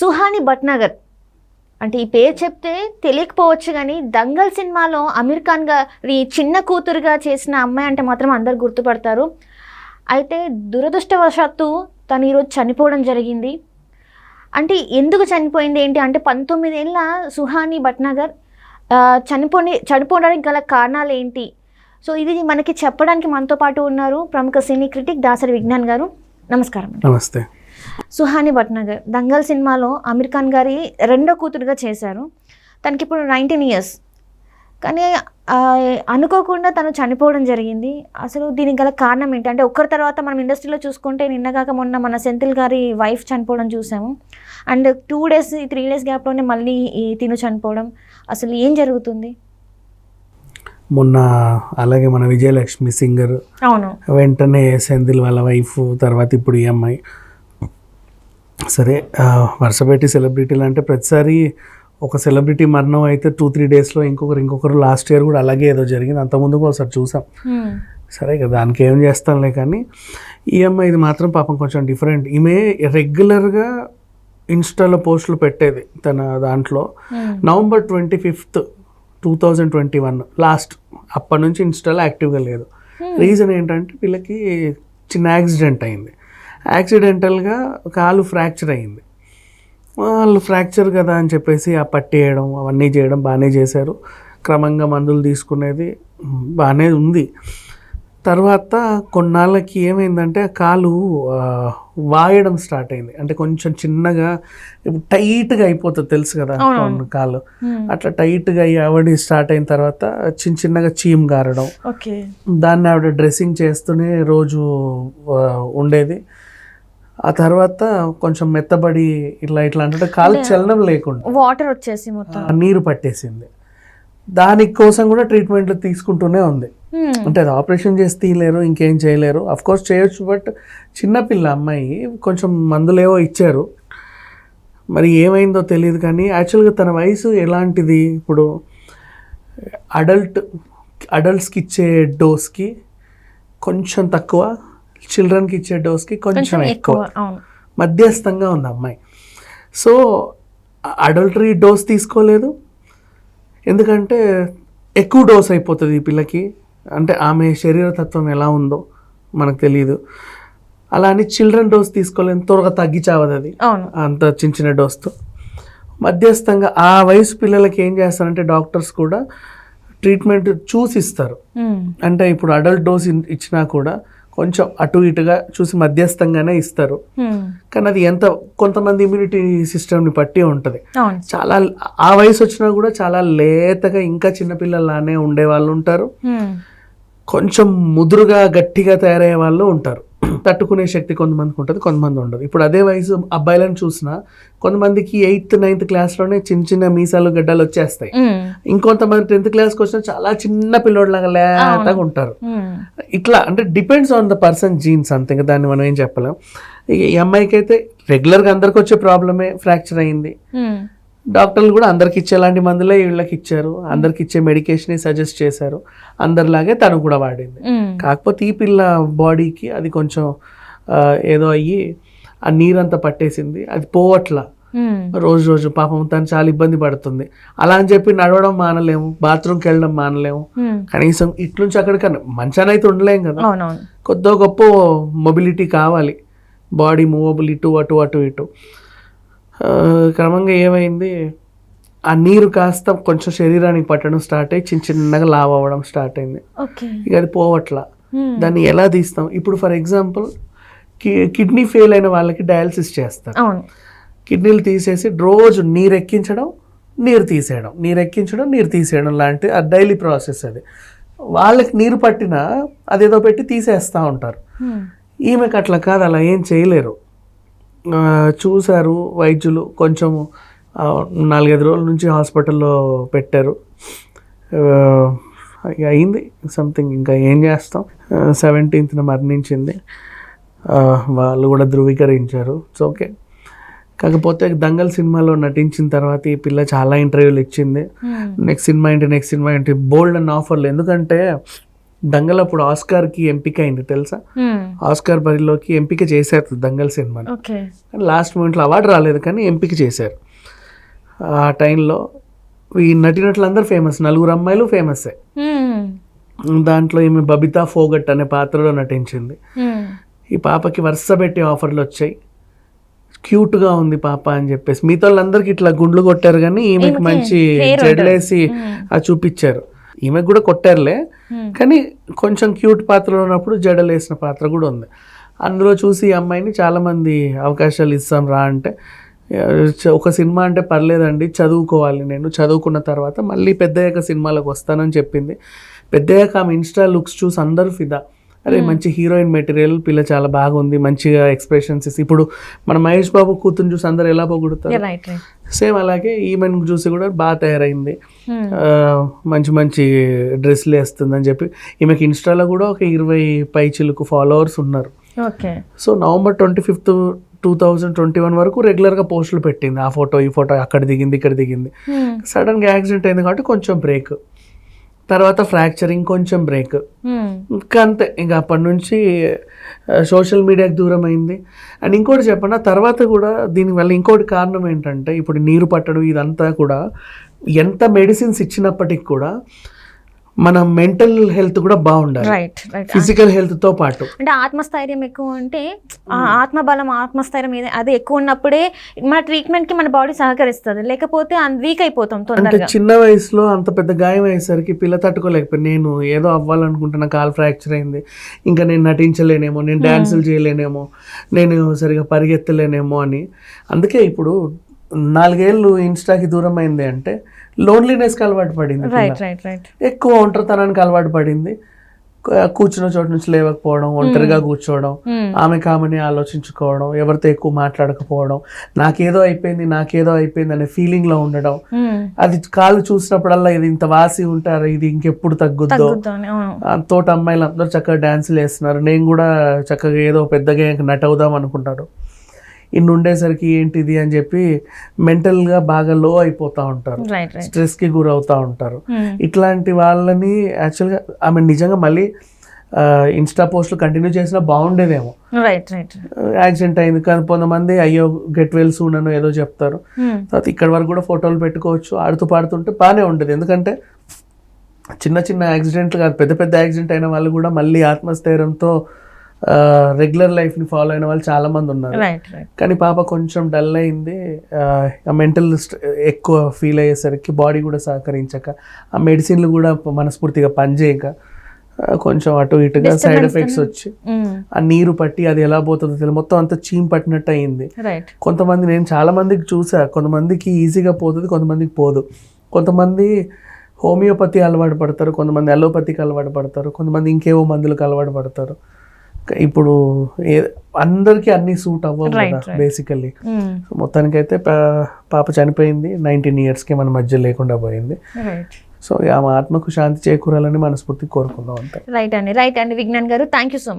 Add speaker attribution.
Speaker 1: సుహాని భట్నగర్. అంటే ఈ పేరు చెప్తే తెలియకపోవచ్చు కానీ దంగల్ సినిమాలో అమీర్ ఖాన్ గారి చిన్న కూతురుగా చేసిన అమ్మాయి అంటే మాత్రం అందరు గుర్తుపడతారు. అయితే దురదృష్టవశాత్తు తను ఈరోజు చనిపోవడం జరిగింది. అంటే ఎందుకు చనిపోయింది ఏంటి అంటే పంతొమ్మిదేళ్ళ సుహాని భట్నగర్ చనిపోయి చనిపోని చనిపోవడానికి గల కారణాలు ఏంటి? సో ఇది మనకి చెప్పడానికి మనతో పాటు ఉన్నారు ప్రముఖ సినీ క్రిటిక్ దాసరి విజ్ఞాన్ గారు. నమస్కారం
Speaker 2: నమస్తే.
Speaker 1: సుహాని భట్నగర్. దంగల్ సినిమాలో అమీర్ ఖాన్ గారి రెండో కూతురుగా చేశారు. తనకి ఇప్పుడు నైన్టీన్ ఇయర్స్. కానీ అనుకోకుండా తను చనిపోవడం జరిగింది. అసలు దీనికి గల కారణం ఏంటి? అంటే ఒక్కరి తర్వాత మనం ఇండస్ట్రీలో చూసుకుంటే నిన్నగాక మొన్న మన సెంథిల్ గారి వైఫ్ చనిపోవడం చూసాము. And two days three days గ్యాప్లోనే మళ్ళీ ఈ తిను చనిపోవడం. అసలు ఏం జరుగుతుంది?
Speaker 2: మొన్న అలాగే మన విజయలక్ష్మి సింగర్
Speaker 1: అవును.
Speaker 2: వెంటనే సెంధిల్ వాళ్ళ వైఫ్ తర్వాత ఇప్పుడు ఈ అమ్మాయి. సరే ఆ, వరుస పెట్టి సెలబ్రిటీలు అంటే ప్రతిసారి ఒక సెలబ్రిటీ మరణం అయితే టూ త్రీ డేస్లో ఇంకొకరు ఇంకొకరు లాస్ట్ ఇయర్ కూడా అలాగే ఏదో జరిగింది. అంతకుముందు ఒకసారి చూసాం. సరే కదా దానికి ఏం చేస్తాంలే కానీ ఈ ఇది మాత్రం పాపం కొంచెం డిఫరెంట్. ఈమె రెగ్యులర్గా ఇన్స్టాలో పోస్టులు పెట్టేది తన దాంట్లో. November twenty fifth two thousand twenty one last. అప్పటి నుంచి ఇన్స్టాలో యాక్టివ్గా లేదు. రీజన్ ఏంటంటే వీళ్ళకి చిన్న యాక్సిడెంట్ అయింది. యాక్సిడెంటల్గా కాలు ఫ్రాక్చర్ అయింది. వాళ్ళు ఫ్రాక్చర్ కదా అని చెప్పేసి ఆ పట్టి వేయడం అవన్నీ చేయడం బాగానే చేశారు. క్రమంగా మందులు తీసుకునేది బాగానే ఉంది. తర్వాత కొన్నాళ్ళకి ఏమైందంటే ఆ కాలు వాయడం స్టార్ట్ అయింది. అంటే కొంచెం చిన్నగా ఇప్పుడు టైట్గా అయిపోతుంది తెలుసు కదా. కాలు. అట్లా టైట్గా అయ్యి ఆవిడ స్టార్ట్ అయిన తర్వాత చిన్న చిన్నగా చీమ్ గారడం.
Speaker 1: ఓకే.
Speaker 2: దాన్ని ఆవిడ డ్రెస్సింగ్ చేస్తూనే రోజు ఉండేది. ఆ తర్వాత కొంచెం మెత్తబడి ఇట్లా ఇట్లా అంటే కాలు చలనం లేకుండా.
Speaker 1: వాటర్ వచ్చేసి మొత్తం.
Speaker 2: ఆ, నీరు పట్టేసింది. దాని కోసం కూడా ట్రీట్మెంట్లు తీసుకుంటూనే ఉంది. అంటే అది ఆపరేషన్ చేసి తీయలేరు ఇంకేం చేయలేరు. అఫ్ కోర్స్ చేయొచ్చు బట్ చిన్నపిల్ల అమ్మాయి కొంచెం మందులేవో ఇచ్చారు. మరి ఏమైందో తెలియదు కానీ యాక్చువల్గా తన వయసు ఎలాంటిది? ఇప్పుడు అడల్ట్ అడల్ట్స్కి ఇచ్చే డోస్కి కొంచెం తక్కువ. చిల్డ్రన్కి ఇచ్చే డోస్కి కొంచెం
Speaker 1: కొంచెం
Speaker 2: ఎక్కువ. మధ్యస్థంగా ఉంది అమ్మాయి. సో అడల్టరీ డోస్ తీసుకోలేదు. ఎందుకంటే ఎక్కువ డోస్ అయిపోతుంది ఈ పిల్లకి. అంటే ఆమె శరీరతత్వం ఎలా ఉందో మనకు తెలియదు అలా అని చిల్డ్రన్ డోస్ తీసుకోలేదు త్వరగా తగ్గి చావదు అది అంత చిన్న చిన్న డోస్తో మధ్యస్థంగా ఆ వయసు పిల్లలకి ఏం చేస్తారంటే డాక్టర్స్ కూడా ట్రీట్మెంట్ చూసి ఇస్తారు
Speaker 1: హ్మ్.
Speaker 2: అంటే ఇప్పుడు అడల్ట్ డోస్ ఇచ్చినా కూడా కొంచెం అటు ఇటుగా చూసి మధ్యస్థంగానే ఇస్తారు. కానీ అది ఎంత కొంతమంది ఇమ్యూనిటీ సిస్టమ్ని బట్టి ఉంటుంది. చాలా ఆ వయసు వచ్చినా కూడా చాలా లేతగా ఇంకా చిన్నపిల్లలానే ఉండే వాళ్ళు ఉంటారు. కొంచెం ముదురుగా గట్టిగా తయారయ్యే వాళ్ళు ఉంటారు. తట్టుకునే శక్తి కొంతమందికి ఉంటుంది కొంతమంది ఉండదు ఇప్పుడు అదే వయసు అబ్బాయిలను చూసినా కొంతమందికి ఎయిత్ నైన్త్ క్లాస్లోనే చిన్న చిన్న మీసాలు గడ్డలు వచ్చేస్తాయి. ఇంకొంతమంది టెన్త్ క్లాస్కి వచ్చినా చాలా చిన్న పిల్లోడ్లాగా లేతగా ఉంటారు. ఇట్లా అంటే depends on the person genes అంతే ఇంకా దాన్ని మనం ఏం చెప్పలేం ఈ అమ్మాయికి అయితే రెగ్యులర్గా అందరికి వచ్చే ప్రాబ్లమే ఫ్రాక్చర్ అయింది. డాక్టర్లు కూడా అందరికి ఇచ్చేలాంటి మందులే వీళ్ళకి ఇచ్చారు. అందరికి ఇచ్చే మెడికేషన్ సజెస్ట్ చేశారు. అందరిలాగే తను కూడా వాడింది. కాకపోతే ఈ పిల్ల బాడీకి అది కొంచెం ఏదో అయ్యి ఆ నీరంతా పట్టేసింది. అది పోవట్లా. రోజు రోజు పాపం తను చాలా ఇబ్బంది పడుతుంది. అలా అని చెప్పి నడవడం మానలేము. బాత్రూమ్కి వెళ్ళడం మానలేము. కనీసం ఇట్లుంచి అక్కడికన్నా మంచాన అయితే ఉండలేం కదా.
Speaker 1: అవునవును.
Speaker 2: కొద్దో గొప్ప మొబిలిటీ కావాలి. బాడీ మూవబుల్ ఇటు అటు అటు ఇటు. క్రమంగా ఏమైంది? ఆ నీరు కాస్త కొంచెం శరీరానికి పట్టడం స్టార్ట్ అయ్యి చిన్న చిన్నగా లావ్ అవ్వడం స్టార్ట్ అయింది. ఇక అది పోవట్లా. దాన్ని ఎలా తీస్తాం? ఇప్పుడు ఫర్ ఎగ్జాంపుల్కి కిడ్నీ ఫెయిల్ అయిన వాళ్ళకి డయాలసిస్ చేస్తారు. కిడ్నీలు తీసేసి రోజు నీరు ఎక్కించడం నీరు తీసేయడం. నీరు ఎక్కించడం నీరు తీసేయడం లాంటి ఆ డైలీ ప్రాసెస్ అది. వాళ్ళకి నీరు పట్టినా అదేదో పెట్టి తీసేస్తూ ఉంటారు. ఈమెకు అట్లా కాదు అలా ఏం చేయలేరు. చూశారు వైద్యులు. కొంచెం నాలుగైదు రోజుల నుంచి హాస్పిటల్లో పెట్టారు. అయింది. సంథింగ్ ఇంకా ఏం చేస్తాం? సెవెంటీన్త్న మరణించింది. వాళ్ళు కూడా ధృవీకరించారు. ఇట్స్ ఓకే కాకపోతే దంగల్ సినిమాలో నటించిన తర్వాత ఈ పిల్ల చాలా ఇంటర్వ్యూలు ఇచ్చింది. నెక్స్ట్ సినిమా ఏంటి? నెక్స్ట్ సినిమా ఏంటి? బోల్డ్ అండ్ ఆఫర్లు ఎందుకంటే దంగల్ అప్పుడు ఆస్కార్కి ఎంపిక అయింది తెలుసా? ఆస్కార్ బరిలోకి ఎంపిక చేశారు దంగల్ సినిమాని. కానీ లాస్ట్ మూమెంట్లో అవార్డు రాలేదు కానీ ఎంపిక చేశారు. ఆ టైంలో ఈ నటినట్లందరూ ఫేమస్ నలుగురు అమ్మాయిలు ఫేమస్సే దాంట్లో ఈమె బబితా ఫోగట్ అనే పాత్రలో నటించింది. ఈ పాపకి వరుస పెట్టి ఆఫర్లు వచ్చాయి. క్యూట్గా ఉంది పాప అని చెప్పేసి. మిగతా వాళ్ళందరికీ ఇట్లా గుండ్లు కొట్టారు కానీ ఈమెకి మంచి. జడలేసి అది చూపించారు. ఈమెకు కూడా కొట్టారులే. Hmm. కానీ కొంచెం క్యూట్ పాత్రలో ఉన్నప్పుడు జడలేసిన పాత్ర కూడా ఉంది. అందులో చూసి ఈ అమ్మాయిని చాలామంది అవకాశాలు ఇస్తాం రా అంటే చ- ఒక సినిమా అంటే పర్లేదండి చదువుకోవాలి నేను. చదువుకున్న తర్వాత మళ్ళీ పెద్దయ్యాక సినిమాలకు వస్తానని చెప్పింది. పెద్దయ్యాక ఆమె ఇన్స్టా లుక్స్ చూసి అందరూ ఫిదా. అరే మంచి హీరోయిన్ మెటీరియల్ పిల్ల చాలా బాగుంది మంచిగా ఎక్స్ప్రెషన్స్ ఇస్తే. ఇప్పుడు మన మహేష్ బాబు కూతురు చూసి అందరు ఎలా పొగుడుతారు? సేమ్ అలాగే ఈమెను చూసి కూడా బాగా తయారైంది. ఆ, మంచి మంచి డ్రెస్సులు వేస్తుందని చెప్పి. ఈమెకి ఇన్స్టాలో కూడా ఒక ఇరవై పైచిలకు ఫాలోవర్స్ ఉన్నారు.
Speaker 1: Okay
Speaker 2: so November twenty fifth two thousand twenty one వరకు రెగ్యులర్గా పోస్టులు పెట్టింది. ఆ ఫోటో ఈ ఫోటో అక్కడ దిగింది ఇక్కడ దిగింది. సడన్గా యాక్సిడెంట్ అయింది కాబట్టి కొంచెం బ్రేక్ తర్వాత ఫ్రాక్చరింగ్ కొంచెం బ్రేక్ ఇంకా అంతే ఇంకా అప్పటి నుంచి సోషల్ మీడియాకి దూరం అయింది. అండ్ ఇంకోటి చెప్పండి తర్వాత కూడా దీనివల్ల ఇంకోటి కారణం ఏంటంటే ఇప్పుడు నీరు పట్టడం ఇదంతా కూడా ఎంత మెడిసిన్స్ ఇచ్చినప్పటికి కూడా మన మెంటల్ హెల్త్ కూడా బాగుండాలి.
Speaker 1: రైట్ రైట్
Speaker 2: ఫిజికల్ హెల్త్తో పాటు.
Speaker 1: అంటే ఆత్మస్థైర్యం ఎక్కువ ఉంటే ఆ ఆత్మబలం ఆత్మస్థైర్యం అది ఎక్కువ ఉన్నప్పుడే మన ట్రీట్మెంట్కి మన బాడీ సహకరిస్తుంది. లేకపోతే వీక్ అయిపోతాం
Speaker 2: అంటే చిన్న వయసులో అంత పెద్ద గాయం అయ్యేసరికి పిల్ల తట్టుకోలేకపోయి నేను ఏదో అవ్వాలనుకుంటున్న కాల్ ఫ్రాక్చర్ అయింది. ఇంకా నేను నటించలేనేమో నేను డాన్సులు చేయలేనేమో నేను సరిగా పరిగెత్తలేనేమో అని. అందుకే ఇప్పుడు నాలుగేళ్ళు ఇన్స్టాకి దూరం అయింది అంటే లోన్లీనెస్కి అలవాటు పడింది పిల్ల.
Speaker 1: రైట్ రైట్ రైట్
Speaker 2: ఎక్కువ ఒంటరితనానికి అలవాటు పడింది. కూర్చున్న చోటు నుంచి లేవకపోవడం ఒంటరిగా కూర్చోవడం ఆమె కామని ఆలోచించుకోవడం ఎవరితో ఎక్కువ మాట్లాడకపోవడం నాకేదో అయిపోయింది నాకేదో అయిపోయింది అనే ఫీలింగ్లో ఉండడం. అది కాళ్ళు చూసినప్పుడల్లా ఇది ఇంత వాసి ఉంటారు ఇది ఇంకెప్పుడు తగ్గుద్దో? తోట అమ్మాయిలు అందరూ చక్కగా డాన్సులు వేస్తున్నారు. నేను కూడా చక్కగా ఏదో పెద్దగా నట్ అవుదాం అనుకుంటారు ఇన్ని ఉండేసరికి ఏంటిది అని చెప్పి మెంటల్గా బాగా లో అయిపోతూ ఉంటారు. స్ట్రెస్కి గురవుతూ ఉంటారు. ఇట్లాంటి వాళ్ళని యాక్చువల్గా ఆమె నిజంగా మళ్ళీ ఇన్స్టా పోస్టులు కంటిన్యూ చేసినా బాగుండేదేమో.
Speaker 1: రైట్ రైట్
Speaker 2: యాక్సిడెంట్ అయింది. కానీ కొంతమంది అయ్యో గెట్ వెల్ సూన్ అని ఏదో చెప్తారు. తర్వాత ఇక్కడ వరకు కూడా ఫోటోలు పెట్టుకోవచ్చు. ఆడుతూ పాడుతుంటే బాగానే ఉంటుంది ఎందుకంటే చిన్న చిన్న యాక్సిడెంట్లు కాదు పెద్ద పెద్ద యాక్సిడెంట్ అయిన వాళ్ళు కూడా మళ్ళీ ఆత్మస్థైర్యంతో రెగ్యులర్ లైఫ్ని ఫాలో అయిన వాళ్ళు చాలా మంది ఉన్నారు కానీ పాప కొంచెం డల్ అయింది. మెంటల్ ఎక్కువ ఫీల్ అయ్యేసరికి బాడీ కూడా సహకరించక ఆ మెడిసిన్లు కూడా మనస్ఫూర్తిగా పనిచేయక ఆ, కొంచెం అటు ఇటుగా సైడ్ ఎఫెక్ట్స్ వచ్చి ఆ నీరు పట్టి అది ఎలా పోతుందో తెలియదు. మొత్తం అంతా చీమ్ పట్టినట్టు అయింది. కొంతమంది నేను చాలా మందికి చూసా కొంతమందికి ఈజీగా పోతుంది కొంతమందికి పోదు. కొంతమంది హోమియోపతి అలవాటు పడతారు కొంతమంది అలోపతికి అలవాటు పడతారు కొంతమంది ఇంకేవో మందులకు అలవాటు పడతారు. ఇప్పుడు ఏ అందరికీ అన్ని సూట్ అవ్వవు కదా. బేసికల్లీ మొత్తానికైతే పా- పాప చనిపోయింది నైన్టీన్ ఇయర్స్కి మన మధ్య లేకుండా పోయింది. సో ఆమె ఆత్మకు శాంతి చేకూరాలని మనస్ఫూర్తి కోరుకుందాం అంతే.
Speaker 1: రైట్ అండి రైట్ అండి విజ్ఞాన్ గారు. Thank you so much